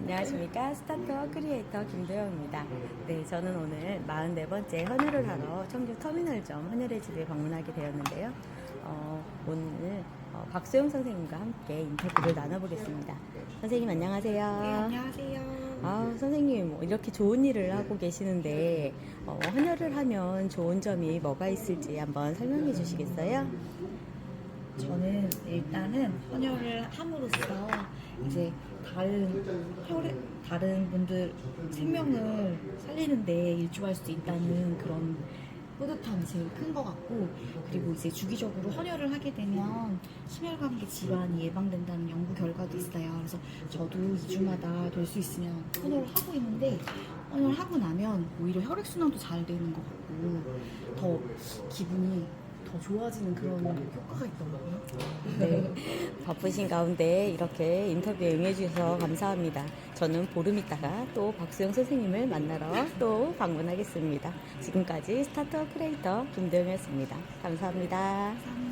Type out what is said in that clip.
안녕하십니까. 스타트업 크리에이터 김도영입니다. 네, 저는 오늘 44번째 헌혈을 하러 청주 터미널점 헌혈의 집에 방문하게 되었는데요. 어, 오늘 어, 박소영 선생님과 함께 인터뷰를 나눠보겠습니다. 선생님 안녕하세요. 네, 안녕하세요. 아, 선생님 뭐 이렇게 좋은 일을 하고 계시는데 어, 헌혈을 하면 좋은 점이 뭐가 있을지 한번 설명해 주시겠어요? 저는 일단은 헌혈을 함으로써 이제 다른 혈액, 다른 분들 생명을 살리는데 일조할 수 있다는 그런 뿌듯함이 제일 큰 것 같고 그리고 이제 주기적으로 헌혈을 하게 되면 심혈관계 질환이 예방된다는 연구 결과도 있어요. 그래서 저도 2주마다 될 수 있으면 헌혈을 하고 있는데 헌혈을 하고 나면 오히려 혈액순환도 잘 되는 것 같고 더 기분이 더 좋아지는 그런 효과가 있더라고요. 네, 바쁘신 가운데 이렇게 인터뷰에 응해주셔서 감사합니다. 저는 보름 있다가 또 박수영 선생님을 만나러 또 방문하겠습니다. 지금까지 스타트업 크리에이터 김도영이었습니다. 감사합니다. 감사합니다.